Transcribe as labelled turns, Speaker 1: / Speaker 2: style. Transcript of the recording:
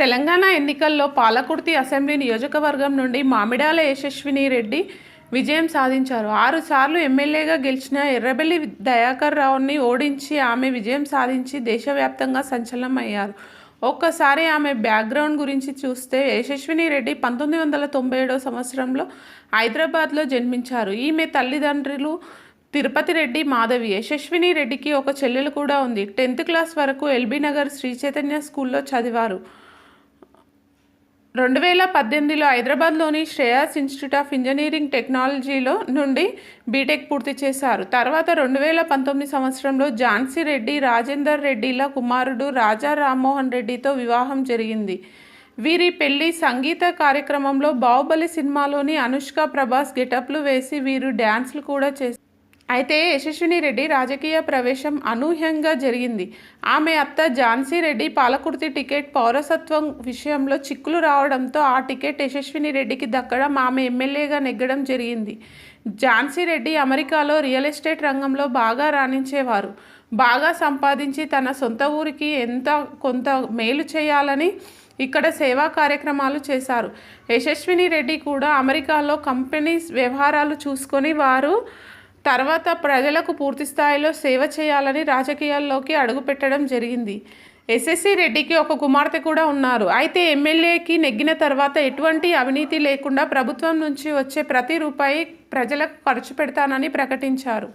Speaker 1: తెలంగాణ ఎన్నికల్లో పాలకుర్తి అసెంబ్లీ నియోజకవర్గం నుండి మామిడాల యశస్విని రెడ్డి విజయం సాధించారు. ఆరు సార్లు ఎమ్మెల్యేగా గెలిచిన ఎర్రబెల్లి దయాకర్ రావుని ఓడించి ఆమె విజయం సాధించి దేశవ్యాప్తంగా సంచలనం అయ్యారు ఒక్కసారి ఆమె బ్యాక్గ్రౌండ్ గురించి చూస్తే యశస్విని రెడ్డి పంతొమ్మిది వందల తొంభై ఏడవ సంవత్సరంలో హైదరాబాద్లో జన్మించారు. ఈమె తల్లిదండ్రులు తిరుపతి రెడ్డి మాధవి. యశస్విని రెడ్డికి ఒక చెల్లెలు కూడా ఉంది. టెన్త్ క్లాస్ వరకు ఎల్బీ నగర్ శ్రీ చైతన్య స్కూల్లో చదివారు. రెండు వేల పద్దెనిమిదిలో హైదరాబాద్లోని శ్రేయాస్ ఇన్స్టిట్యూట్ ఆఫ్ ఇంజనీరింగ్ టెక్నాలజీలో నుండి బీటెక్ పూర్తి చేశారు. తర్వాత రెండు వేల పంతొమ్మిది సంవత్సరంలో ఝాన్సీ రెడ్డి రాజేందర్ రెడ్డిల కుమారుడు రాజా రామ్మోహన్ రెడ్డితో వివాహం జరిగింది. వీరి పెళ్ళి సంగీత కార్యక్రమంలో బాహుబలి సినిమాలోని అనుష్క ప్రభాస్ గెటప్లు వేసి వీరు డ్యాన్స్లు కూడా చేశారు. అయితే యశస్విని రెడ్డి రాజకీయ ప్రవేశం అనూహ్యంగా జరిగింది. ఆమె అత్త ఝాన్సీ రెడ్డి పాలకుర్తి టికెట్ పౌరసత్వం విషయంలో చిక్కులు రావడంతో ఆ టికెట్ యశస్విని రెడ్డికి దక్కడం ఆమె ఎమ్మెల్యేగా నెగ్గడం జరిగింది. ఝాన్సీ రెడ్డి అమెరికాలో రియల్ ఎస్టేట్ రంగంలో బాగా రాణించేవారు. బాగా సంపాదించి తన సొంత ఊరికి ఎంత కొంత మేలు చేయాలని ఇక్కడ సేవా కార్యక్రమాలు చేశారు. యశస్విని రెడ్డి కూడా అమెరికాలో కంపెనీస్ వ్యవహారాలు చూసుకొని వారు తర్వాత ప్రజలకు పూర్తి స్థాయిలో సేవ చేయాలని రాజకీయాల్లోకి అడుగుపెట్టడం జరిగింది. ఎస్ఎస్సి రెడ్డికి ఒక కుమార్తె కూడా ఉన్నారు. అయితే ఎమ్మెల్యేకి నెగ్గిన తర్వాత ఎటువంటి అవినీతి లేకుండా ప్రభుత్వం నుంచి వచ్చే ప్రతి రూపాయి ప్రజలకు ఖర్చు పెడతానని ప్రకటించారు.